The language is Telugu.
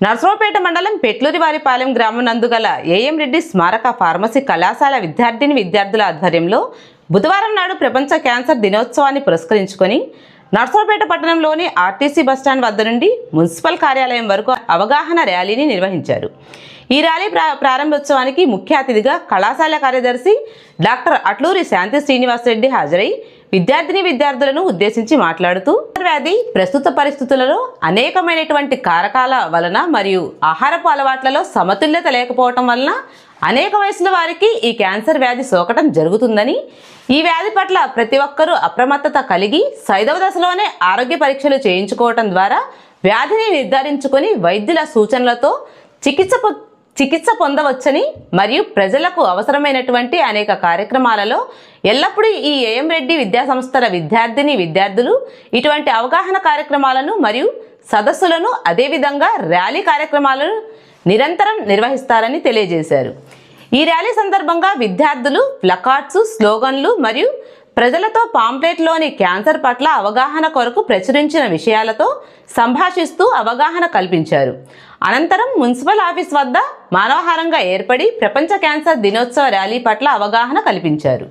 నర్సరావుపేట మండలం పెట్లూరివారిపాలెం గ్రామం నందు గల ఏఎం రెడ్డి స్మారక ఫార్మసీ కళాశాల విద్యార్థిని విద్యార్థుల ఆధ్వర్యంలో బుధవారం నాడు ప్రపంచ క్యాన్సర్ దినోత్సవాన్ని పురస్కరించుకొని నర్సరావుపేట పట్టణంలోని ఆర్టీసీ బస్టాండ్ వద్ద నుండి మున్సిపల్ కార్యాలయం వరకు అవగాహన ర్యాలీని నిర్వహించారు. ఈ ర్యాలీ ప్రారంభోత్సవానికి ముఖ్య అతిథిగా కళాశాల కార్యదర్శి డాక్టర్ అట్లూరి శాంతి శ్రీనివాసరెడ్డి హాజరై విద్యార్థిని విద్యార్థులను ఉద్దేశించి మాట్లాడుతూ వ్యాధి ప్రస్తుత పరిస్థితులలో అనేకమైనటువంటి కారకాల వలన మరియు ఆహారపు అలవాట్లలో సమతుల్యత లేకపోవటం వలన అనేక వయసుల వారికి ఈ క్యాన్సర్ వ్యాధి సోకటం జరుగుతుందని ఈ వ్యాధి పట్ల ప్రతి ఒక్కరూ అప్రమత్తత కలిగి సైదవ దశలోనే ఆరోగ్య పరీక్షలు చేయించుకోవటం ద్వారా వ్యాధిని నిర్ధారించుకొని వైద్యుల సూచనలతో చికిత్స చికిత్స పొందవచ్చని మరియు ప్రజలకు అవసరమైనటువంటి అనేక కార్యక్రమాలలో ఎల్లప్పుడూ ఈ ఏఎం రెడ్డి విద్యాసంస్థల విద్యార్థిని విద్యార్థులు ఇటువంటి అవగాహన కార్యక్రమాలను మరియు సదస్సులను అదేవిధంగా ర్యాలీ కార్యక్రమాలను నిరంతరం నిర్వహిస్తారని తెలియజేశారు. ఈ ర్యాలీ సందర్భంగా విద్యార్థులు ప్లకార్డ్స్ స్లోగన్లు మరియు ప్రజలతో పాంప్లెట్లోని క్యాన్సర్ పట్ల అవగాహన కొరకు ప్రచురించిన విషయాలతో సంభాషిస్తూ అవగాహన కల్పించారు. అనంతరం మున్సిపల్ ఆఫీస్ వద్ద మానవహారంగా ఏర్పడి ప్రపంచ క్యాన్సర్ దినోత్సవ ర్యాలీ పట్ల అవగాహన కల్పించారు.